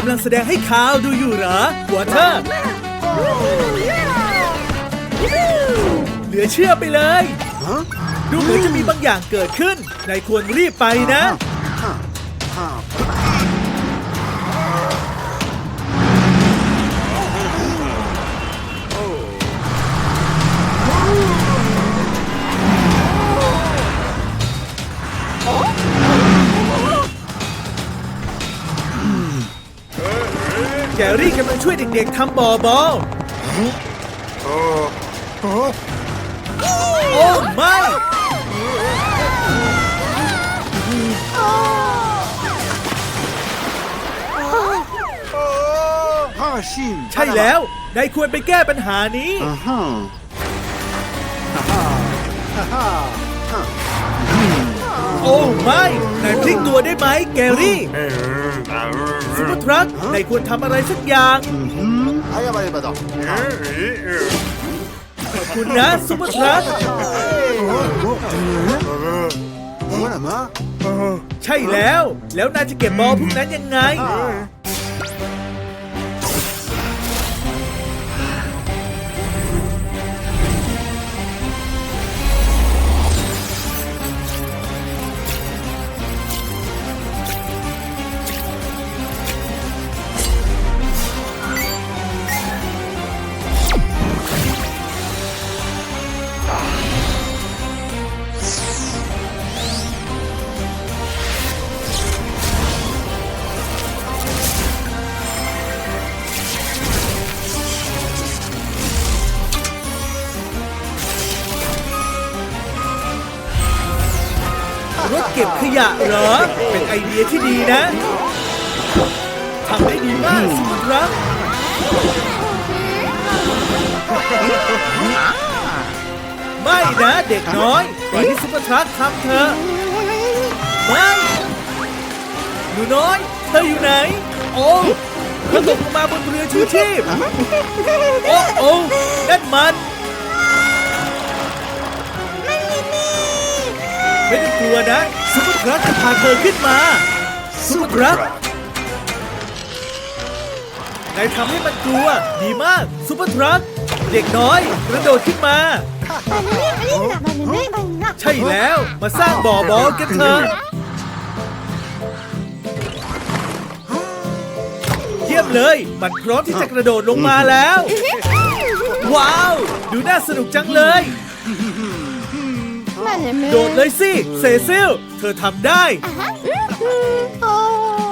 กำลังแสดงให้ข่าวดูอยู่เหรอหัวเธอเหลือเชื่อไปเลย ดูเหมือนจะมีบางอย่างเกิดขึ้นนายควรรีบไปนะ แกรี่กำลังช่วยเด็กๆทำบ่อบอลโอ้ไม่ฮ่าชิมใช่แล้วนายควรไปแก้ปัญหานี้อ่าฮะฮ่าฮ่าฮ่าฮ่า โอ้ไม่แต่พลิกตัวได้ไหมแกรี่ซุปเปอร์ทรัคไนายควรทำอะไรสักอย่าง.ขอบคุณนะซุปเปอร์ทรัค?ใช่แล้ว แล้วนายจะเก็บบอลพวกนั้นยังไง ยะเหรอ เป็นไอเดียที่ดีนะทำได้ดีมากซุปเปอร์ทรัคไม่นะเด็กน้อยปล่อยให้ซุปเปอร์ทรัคทำเถอะไม่หนูน้อย เธออยู่ไหน โอ้เธอตกลงมาบนเรือชูชีพ โอ้โอ้นั่นมันไม่ต้องกลัวนะ ซุปเปอร์ทรัคจะพาเธอขึ้นมา ซุปเปอร์ทรัคนายทำให้มันกลัว ดีมากซุปเปอร์ทรัคเด็กน้อยกระโดดขึ้นมา ใช่แล้วมาสร้างบ่อบอลกันเถอะเยี่ยมเลย มันพร้อมที่จะกระโดดลงมาแล้ว ว้าว ดูน่าสนุกจังเลย โดดเลยสิเซซิล เธอทำได้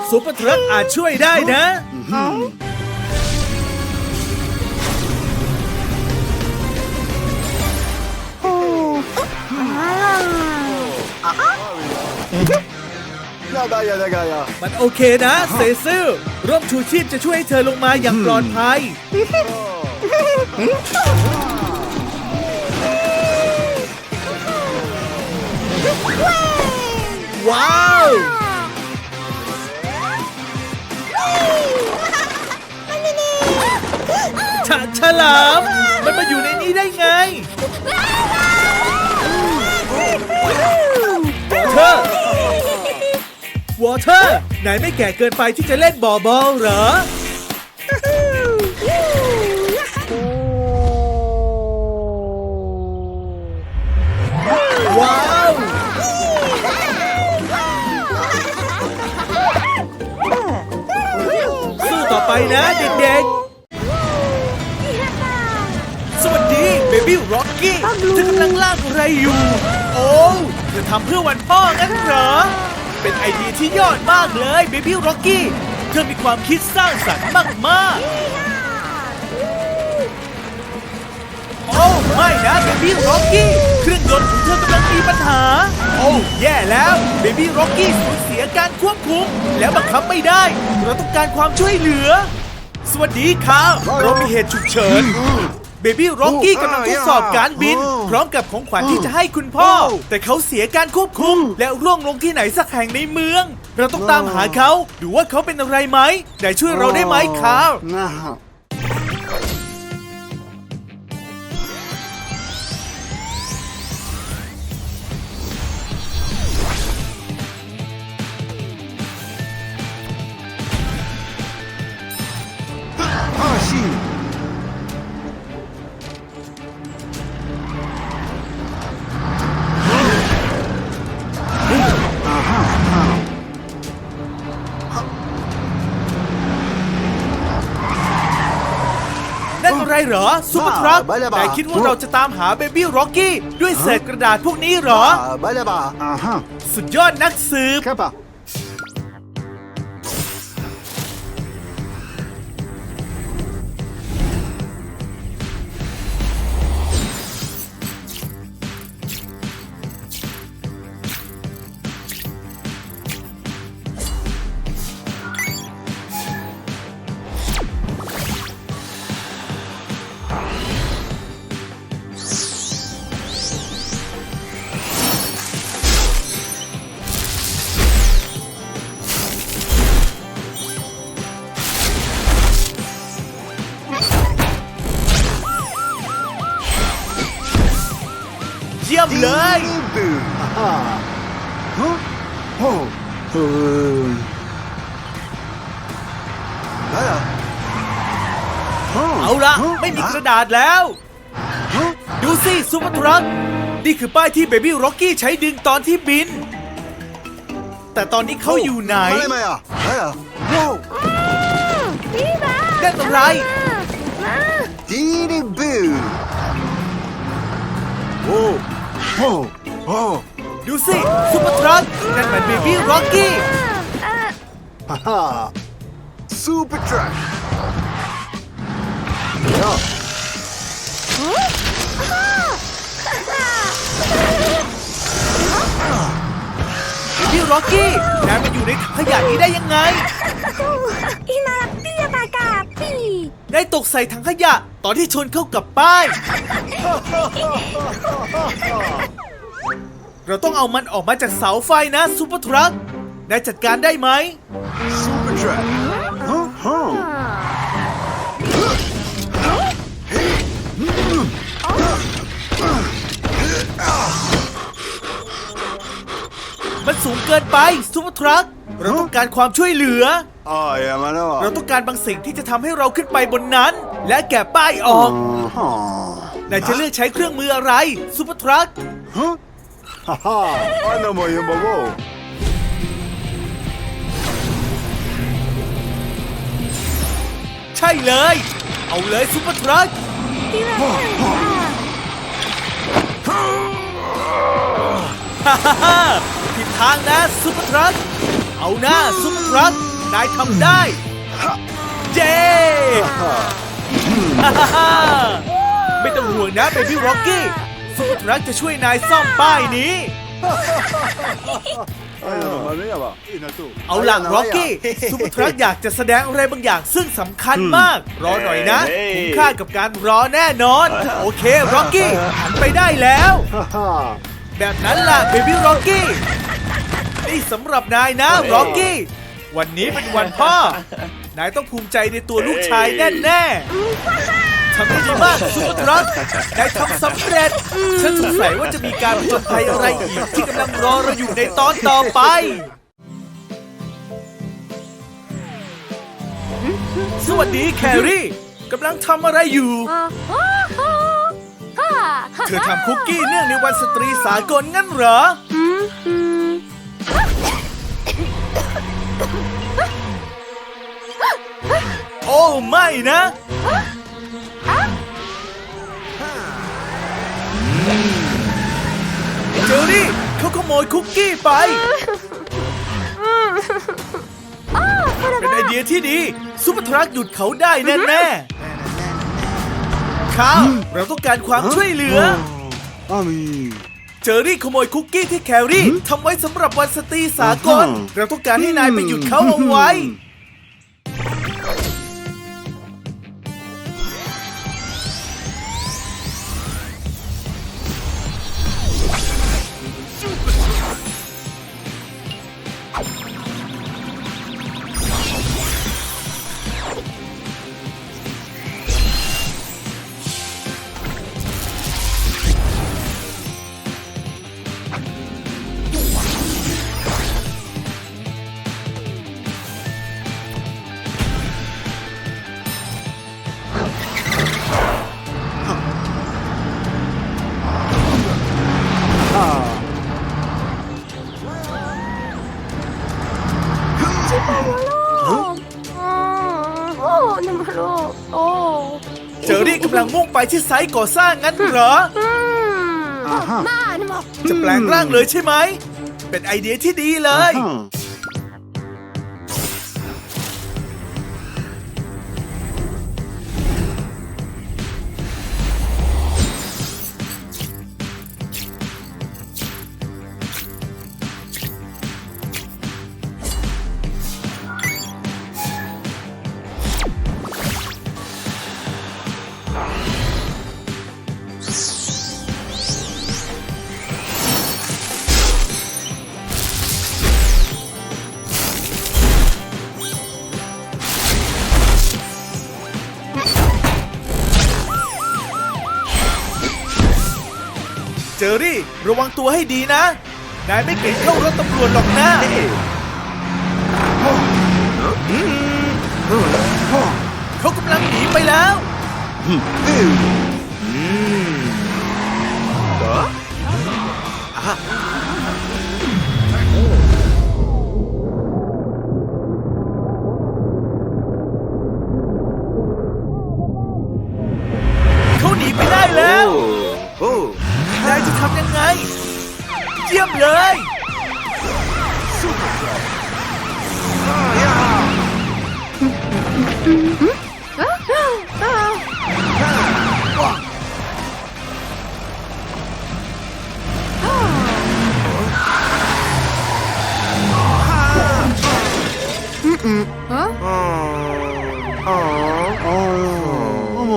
ซุปเปอร์ทรัคอาจช่วยได้นะ やだやだがや มันโอเคนะ เซซิล ร่มชูชีพจะช่วยให้เธอลงมาอย่างปลอดภัย ว้าว ฉะฉลาม มันมาอยู่ในนี้ได้ไงวอเทอร์วอเทอร์ไหนไม่แก่เกินไปที่จะเล่นบอบอลเหรอ ไปนะเด็กๆ สวัสดีเบบี้ร็อกกี้เธอกำลังลากอะไรอยู่ โอ้เธอทำเพื่อวันพ่องั้นเหรอ เป็นไอเดียที่ยอดมากเลยเบบี้ร็อกกี้เธอมีความคิดสร้างสรรค์มากๆ โอ้ไม่นะเบบี้ร็อกกี้เครื่อง ยนต์ของเธอกำลังมีปัญหา โอ้แย่แล้วเบบี้ร็อกกี้สูญเสียการควบคุม แล้วบังคับไม่ได้ เราต้องการความช่วยเหลือ สวัสดีครับเรามีเหตุฉุกเฉินเบบี้ร็อกกี้กำลังทดสอบการบิน พร้อมกับของขวัญที่จะให้คุณพ่อ แต่เขาเสียการควบคุม และร่วงลงที่ไหนสักแห่งในเมือง เราต้องตามหาเขาดูว่าเขาเป็นอะไรไหมได้ช่วยเราได้ไหมครับ เหรอซูเปอร์ทรัคบ้าเลยบ้านายคิดว่าเราจะตามหาเบบี้ร็อกกี้ด้วยเศษกระดาษพวกนี้เหรอ Ah, vale va. Ajá. สุดยอดนักสืบ Capa. เยี่ยมเลย Ajá. Huh? Oh. Uh. Vaya. Huh? เอาละ Huh? ไม่มี Ah. กระดาษแล้ว Huh? ดูสิซูเปอร์ทรัคนี่คือป้ายที่เบบี้ร็อกกี้ใช้ดึงตอนที่บิน แต่ตอนนี้เขาอยู่ไหน Vale, Maya. Vaya. Wow. พี่บ้านั่นอะไรมา Didi boo. Oh. Oh. Oh. ดูสิซูเปอร์ทรัคนั่นมันเบบี้ร็อกกี้อะ Haha. Super track. Yeah. เบบี้ร็อกกี้นายมาอยู่ในถังขยะนี้ได้ยังไงอินาลับปี้ปากาปี้ได้ตกใส่ถังขยะ ตอนที่ชนเข้ากับป้าย เราต้องเอามันออกมาจากเสาไฟนะซูเปอร์ทรัค นายจัดการได้ไหม Super track. Huh? Huh? มันสูงเกินไปซูเปอร์ทรัค เราต้องการความช่วยเหลือ Oh, yeah, man. เราต้องการบางสิ่งที่จะทำให้เราขึ้นไปบนนั้น และแกะป้ายออก Uh-huh. นายจะเลือกใช้เครื่องมืออะไรซูเปอร์ทรัค Huh? Haha. I know my yumbo. ใช่เลย เอาเลยซูเปอร์ทรัคพี่บ้าฮ่าฮ่าฮ่าผิดทางนะซูเปอร์ทรัคเอาหน้าซูเปอร์ทรัคนายทำได้ เย้ฮ่าฮ่าฮ่า ไม่ต้องห่วงนะเบบี้ร็อกกี้ซูเปอร์ทรัคจะช่วยนายซ่อมป้ายนี้ เอาหลังร็อกกี้ซูเปอร์ทรัคอยากจะแสดงอะไรบางอย่างซึ่งสำคัญมาก รอหน่อยนะคุ้มค่ากับการรอแน่นอน โอเคร็อกกี้หันไปได้แล้ว Haha. แบบนั้นล่ะเบบี้ร็อกกี้นี่สำหรับนายนะร็อกกี้วันนี้เป็นวันพ่อ นายต้องภูมิใจในตัวลูกชายแน่ๆ ทำได้ดีมากซุปเปอร์ทรัคนายทำสำเร็จ ฉันสงสัยว่าจะมีการผจญภัยอะไรอีกที่กำลังรอเราอยู่ในตอนต่อไป สวัสดีแครี่กำลังทำอะไรอยู่อะอะอะอะเธอทำคุกกี้เนื่องในวันสตรีสากลงั้นเหรออืมอืมโอ้ไม่นะ เจอรี่เขาขโมยคุกกี้ไปเป็นไอเดียที่ดีซูเปอร์ทรัคหยุดเขาได้แน่ๆข้าวเราต้องการความช่วยเหลือ Ami. เจอรี่ขโมยคุกกี้ที่แครี่ทำไว้สำหรับวันสตรีสากลอืมเราต้องการให้นายไปหยุดเขาเอาไว้เกำลังมุ่งไปที่ไซต์ก่อสร้างงั้นเหรอ 아 하. จะแปลงร่างเลยใช่ไหม เป็นไอเดียที่ดีเลย 아 하. ตัวให้ดีนะ นายไม่เก่งเข้ารถตำรวจหรอกนะเขากำลังหนีไปแล้วเขาหนีไปได้แล้วโอ้นายจะทำยังไงเยี่ยมเลยอ๋อโอ้โห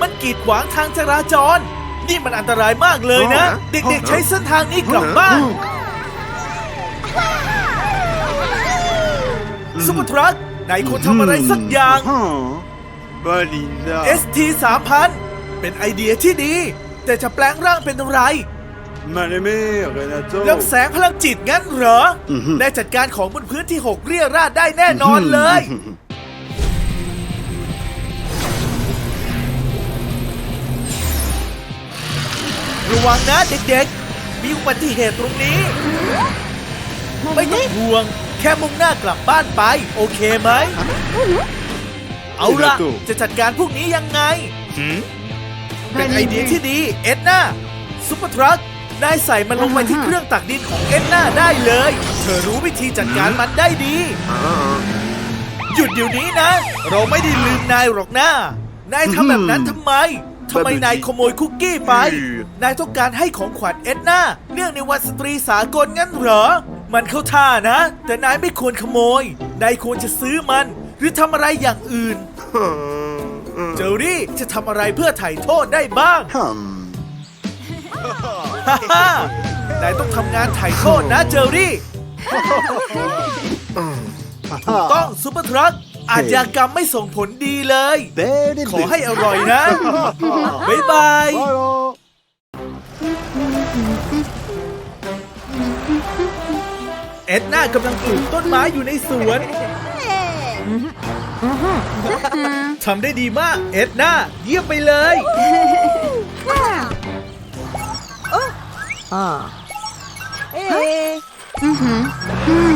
มันกีดขวางทางจราจร นี่มันอันตรายมากเลยนะ เด็กๆใช้เส้นทางนี้กลับบ้านซุปเปอร์ทรัคนายควรทำอะไรสักอย่างอ๋อบาลินดา ST 3000เป็นไอเดียที่ดี แต่จะแปลงร่างเป็นอะไรมาเลเมเรนาโตเรื่องแสงพลังจิตงั้นเหรออือฮึได้จัดการของบนพื้นที่หกเรียราดได้แน่นอนเลย ระวังนะเด็กๆ มีอุบัติเหตุตรงนี้ ไม่ต้องห่วง แค่มุ่งหน้ากลับบ้านไป โอเคไหม เอาล่ะ จะจัดการพวกนี้ยังไง เป็นไอเดียที่ดี เอ็ดนาซุปเปอร์ทรัค นายใส่มันลงไปที่เครื่องตักดินของเอ็ดนาได้เลย เธอรู้วิธีจัดการมันได้ดี หยุดเดี๋ยวนี้นะ เราไม่ได้ลืมนายหรอกนะนายทำแบบนั้นทำไม ทำไมนายขโมยคุกกี้ไป นายต้องการให้ของขวัญเอ็ดนาเนื่องในวันสตรีสากลงั้นเหรอ มันเข้าท่านะ แต่นายไม่ควรขโมย นายควรจะซื้อมัน หรือทำอะไรอย่างอื่น เจอรี่จะทำอะไรเพื่อไถ่โทษได้บ้างฮัมฮ่าฮ่านายต้องทำงานไถ่โทษนะเจอรี่ต้องซุปเปอร์ทรัค อาชญากรรมไม่ส่งผลดีเลยเบดิขอให้อร่อยนะ บ๊ายบายบายบายเอ็ดนากำลังปลูกต้นไม้อยู่ในสวน ทำได้ดีมาก เอ็ดนาเยี่ยมไปเลยเ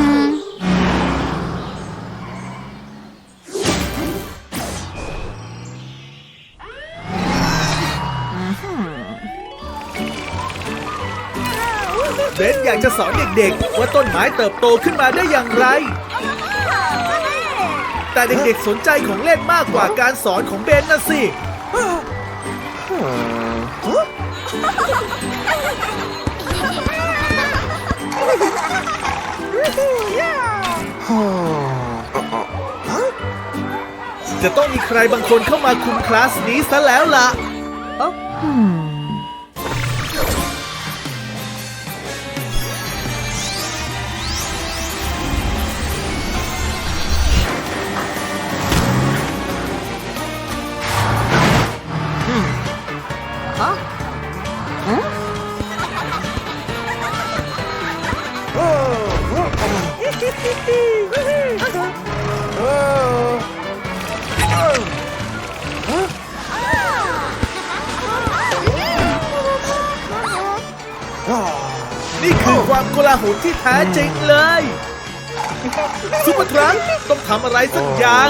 บนอยากจะสอนเด็กๆ ว่าต้นไม้เติบโตขึ้นมาได้อย่างไร แต่เด็กๆสนใจของเล่นมากกว่าการสอนของเบนนะสิจะต้องมีใครบางคนเข้ามาคุมคลาสนี้ซะแล้วล่ะ ความโกลาหลที่แท้จริงเลยซุปเปอร์ทรัคต้องทำอะไรสักอย่าง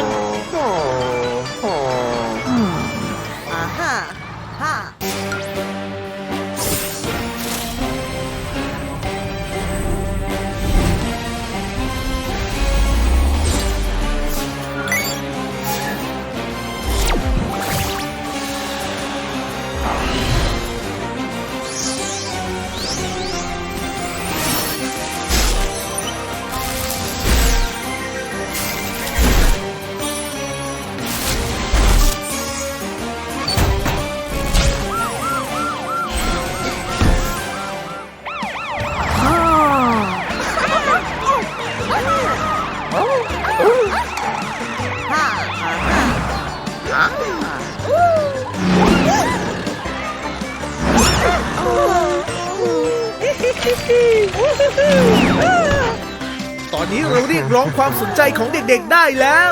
ความสนใจของเด็กๆได้แล้ว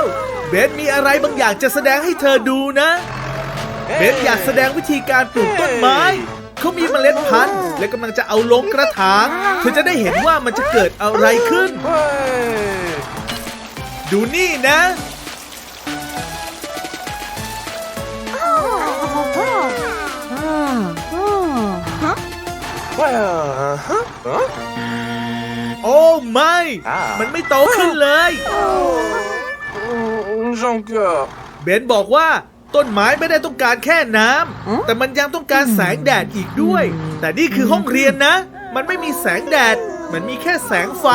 เบสมีอะไรบางอย่างจะแสดงให้เธอดูนะ เบสอยากแสดงวิธีการปลูกต้นไม้ เขามีเมล็ดพันธุ์ และกำลังจะเอาลงกระถาง เธอจะได้เห็นว่ามันจะเกิดอะไรขึ้น ดูนี่นะโอ้ ไม่มันไม่โตขึ้นเลย J'en cœur. เบนบอกว่าต้นไม้ไม่ได้ต้องการแค่น้ำแต่มันยังต้องการแสงแดดอีกด้วย แต่นี่คือห้องเรียนนะ มันไม่มีแสงแดด มันมีแค่แสงไฟ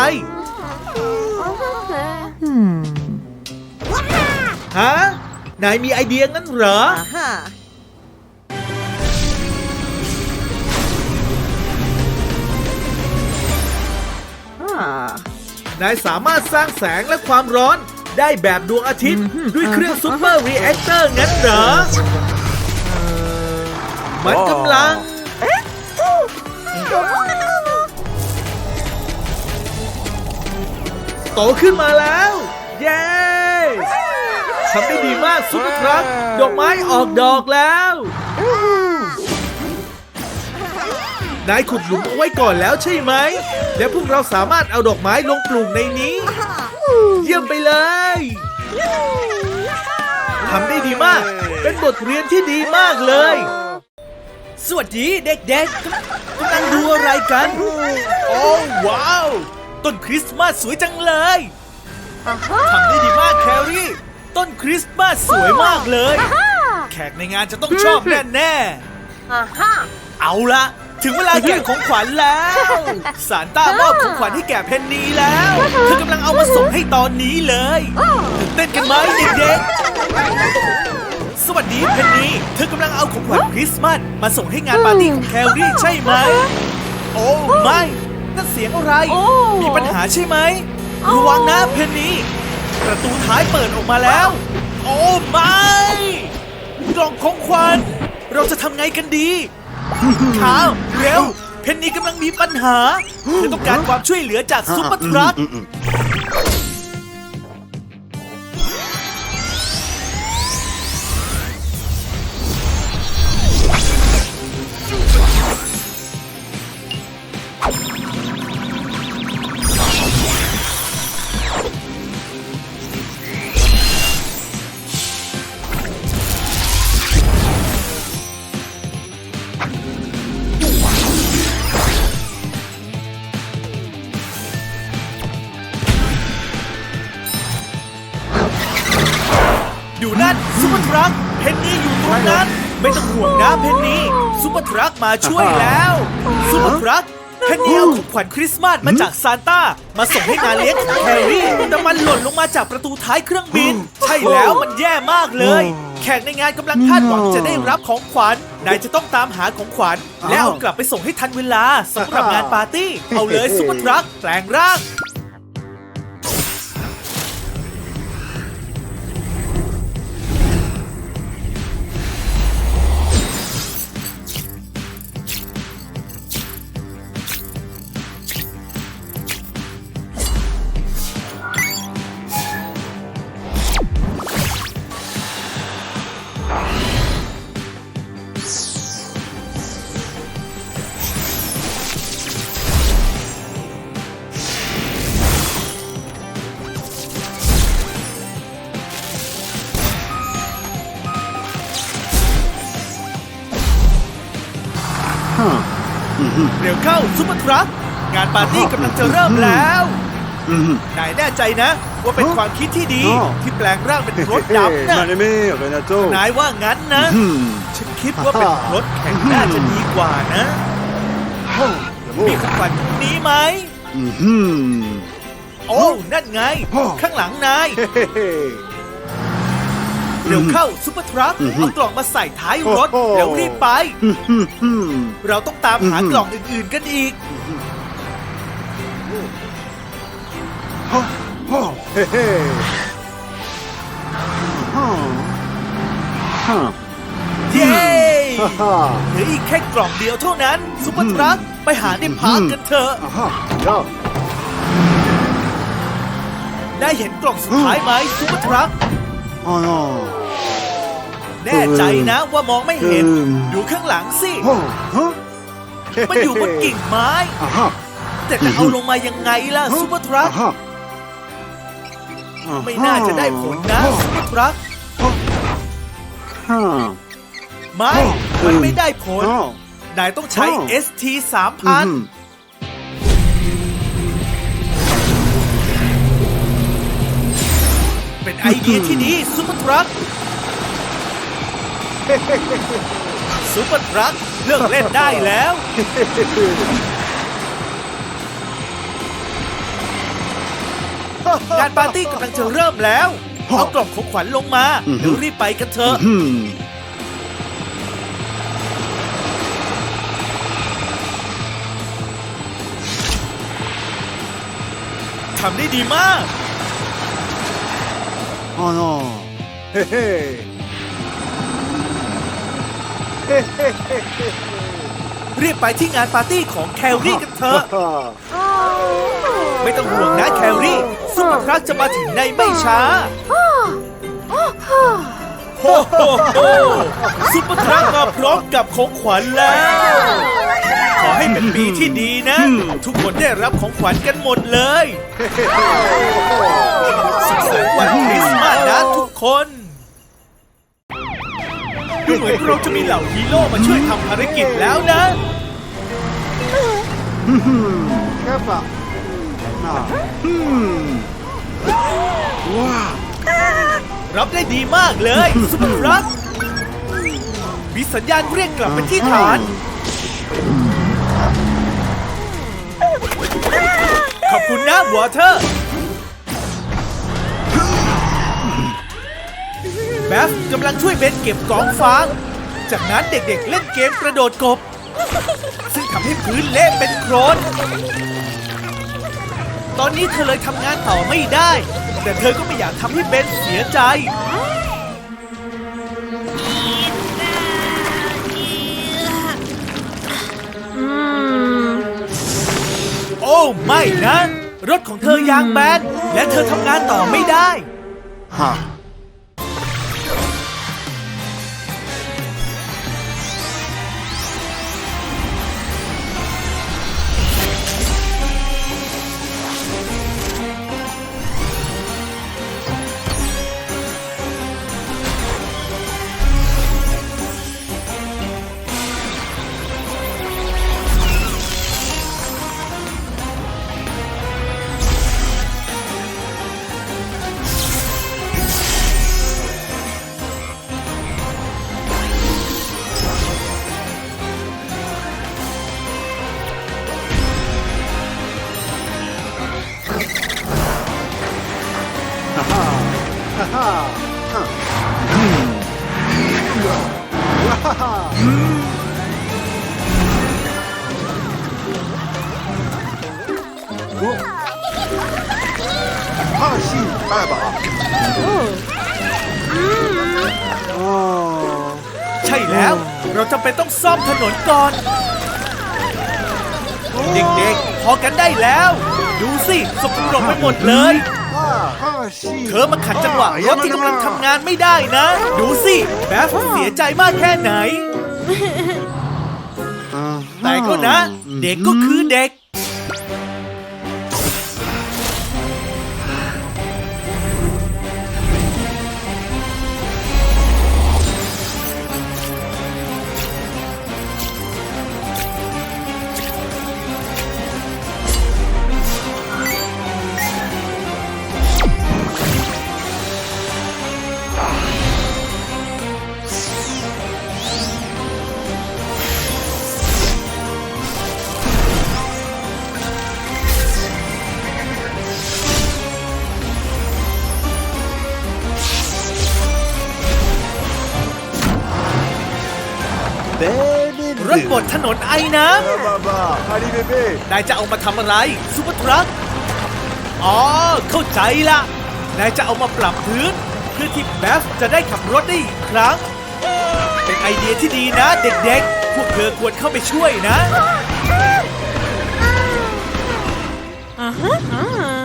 ฮะ นายมีไอเดียงั้นเหรอ นายสามารถสร้างแสงและความร้อนได้แบบดวงอาทิตย์ ด้วยเครื่องซูเปอร์รีแอคเตอร์งั้นเหรอ มันกำลัง โตขึ้นมาแล้ว เย้ทำได้ดีมากซุปเปอร์ทรัคดอกไม้ออกดอกแล้ว นายขุดหลุมเอาไว้ก่อนแล้วใช่ไหม และพวกเราสามารถเอาดอกไม้ลงปลูกในนี้ เยี่ยมไปเลยทำได้ดีมาก เป็นบทเรียนที่ดีมากเลย สวัสดีเด็กๆกำลังดูอะไรกัน โอ้ว้าว ต้นคริสต์มาสสวยจังเลยทำได้ดีมากแครี่ ต้นคริสต์มาสสวยมากเลย แขกในงานจะต้องชอบแน่ๆเอาละ ถึงเวลาแกะของขวัญแล้วซานต้ามอบของขวัญให้แก่เพนนีแล้วเธอกำลังเอามาส่งให้ตอนนี้เลยตื่นเต้นกันไหมเด็กๆสวัสดีเพนนีเธอกำลังเอาของขวัญคริสต์มาสมาส่งให้งานปาร์ตี้ของแคลรี่ใช่ไหมโอ้ไม่นั่นเสียงอะไร มีปัญหาใช่ไหมระวังนะเพนนีประตูท้ายเปิดออกมาแล้ว โอ้ไม่กล่องของขวัญเราจะทำไงกันดี ข่าวเร็ว เพนนีกำลังมีปัญหาเธอต้องการความช่วยเหลือจากซุปเปอร์ทรัค ร์ทรัคเพนนีอยู่ตรงนั้น ไม่ต้องห่วงนะเพนนีซุปเปอร์ทรัคมาช่วยแล้วซุปเปอร์ทรัคเพนนีเอาของขวัญคริสต์มาสมาจากซานต้า มาส่งให้งานเลี้ยงของแฮร์รี่แต่มันหล่นลงมาจากประตูท้ายเครื่องบิน ใช่แล้วมันแย่มากเลย แขกในงานกำลังคาดหวังจะได้รับของขวัญนายจะต้องตามหาของขวัญ และเอากลับไปส่งให้ทันเวลาสำหรับงานปาร์ตี้ เอาเลยซุปเปอร์ทรัคแปลงร่าง ปาร์ตี้กำลังจะเริ่มแล้วนายแน่ใจนะ ว่าเป็นความคิดที่ดีอ๋อที่แปลงร่างเป็นรถดำนะ Mon ami, Renato. นายว่างั้นนะ Hmm. ฉันคิดว่าเป็นรถแข่งน่าจะดีกว่านะมีของขวัญพวกนี้ไหม Mhm. โอ้นั่นไงอ๋อข้างหลังนาย Hey. เร็วเข้าซุปเปอร์ทรัคอือฮึเอากล่องมาใส่ท้ายรถโอ้โหแล้วรีบไป Mhm. เราต้องตามหาอือฮึกล่องอื่นๆกันอีก Oh, hey, hey. Huh. Huh. เย้ฮฮ่าฮ่าเหลืออีกแค่กล่องเดียวเท่านั้นซุปเปอร์ทรัคไปหาในพาร์คกันเถอะอ่าฮะเดี๋ยวได้เห็นกล่องสุดท้ายไหมซุปเปอร์ทรัคอ๋อแน่ใจนะว่ามองไม่เห็นอืมดูข้างหลังสิโอ้ฮะมันอยู่บนกิ่งไม้อ่าฮะแต่จะเอาลงมายังไงล่ะซุปเปอร์ทรัคอ่าฮะอ่ฮ ไม่น่าจะได้ผลนะซุปเปอร์ทรัคฮ่าไม่อ๋อมันไม่ได้ผลอ๋อนายต้องใช้อ๋อ ST อืม3000เป็นไอเดียที่ดีซุปเปอร์ทรัคซุปเปอร์ทรัคเลิกเล่นได้แล้ว งานปาร์ตี้กำลังจะเริ่มแล้ว เอากล่องของขวัญลงมาเดี๋ยวรีบไปกันเถอะอืมทำได้ดีมากอ๋อเฮ้เฮ้เฮ้เฮ้เฮ้เฮ้รีบไปที่งานปาร์ตี้ของแคลรี่กันเถอะฮ่าไม่ต้องห่วงนะแคลรี่ ซุปเปอร์ทรัคจะมาถึงในไม่ช้าโอ้โหซุปเปอร์ทรัคมาพร้อมกับของขวัญแล้ว ขอให้เป็นปีที่ดีนะ ทุกคนได้รับของขวัญกันหมดเลยสุขสันต์วันคริสต์มาสนะทุกคนดูเหมือนเราจะมีเหล่าฮีโร่มาช่วยทำภารกิจแล้วนะแค่ปะอ่าอืมว้าวรับได้ดีมากเลยซุปเปอร์ทรัคมีสัญญาณเรียกกลับไปที่ฐาน ขอบคุณนะวอเทอร์แบฟกำลังช่วยเบนเก็บกองฟาง จากนั้นเด็กๆเล่นเกมกระโดดกบ ซึ่งทำให้พื้นเละเป็นโครน ตอนนี้เธอเลยทำงานต่อไม่ได้ แต่เธอก็ไม่อยากทำให้เบนเสียใจ โอ้ไม่นะ รถของเธอยางแบนและเธอทำงานต่อไม่ได้ ฮะ ก่อน เด็กๆ พอกันได้แล้ว ดูสิสกปรกไปหมดเลยฮ่าฮ่าชิเธอมาขัดจังหวะรถที่กำลังทำงานไม่ได้นะ ดูสิแบฟเสียใจมากแค่ไหนอ่าแต่ก็นะ เด็กก็คือเด็ก รถบดถนนไอ้น้บ้าบ้าฮาริเบเบ้ำนายจะเอามาทำอะไรซูเปอร์ทรัคอ๋อเข้าใจละนายจะเอามาปรับพื้น เพื่อที่แบฟจะได้ขับรถได้อีกครั้ง เป็นไอไอเดียที่ดีนะเด็กๆ พวกเธอควรเข้าไปช่วยนะ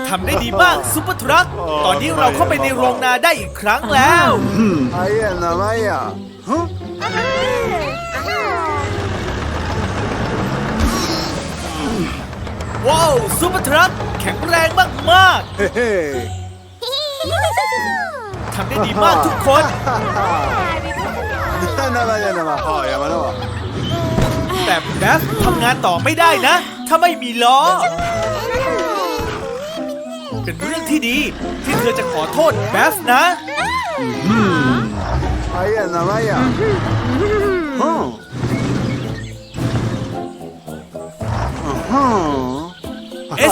ทำได้ดีมากซุปเปอร์ทรัคตอนนี้เราเข้าไปในโรงนาได้อีกครั้งแล้ว Aia, na Maya. Huh? ว้าวซุปเปอร์ทรัคแข็งแรงมาก Hey, hey. ๆทำได้ดีมากทุกคน Na Maya, na Maya. Oh, ya, mano. แต่แบฟทำงานต่อไม่ได้นะ ถ้าไม่มีล้อ เป็นเรื่องที่ดีที่เธอจะขอโทษแบฟนะ Aia, na Maya. Huh? Uh-huh.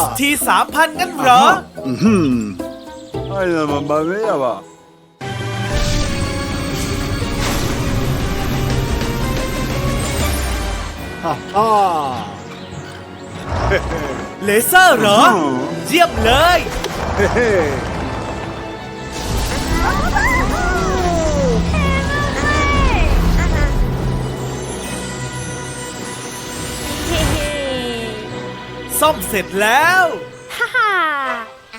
ST 3000งั้นเหรอ Mhm. Ay, la mamá mía va. Ha ha. เลเซอร์เหรอ เยี่ยมเลย Hey, hey. ซ่อมเสร็จแล้วฮ่าฮ่า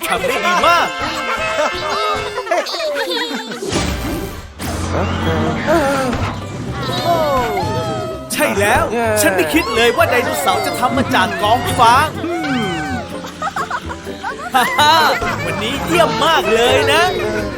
ทำได้ดีมาก ใช่แล้ว ฉันไม่คิดเลยว่าไดโนเสาร์จะทำมาจากกองฟางฮ่าฮ่าวันนี้เยี่ยมมากเลยนะ Hey.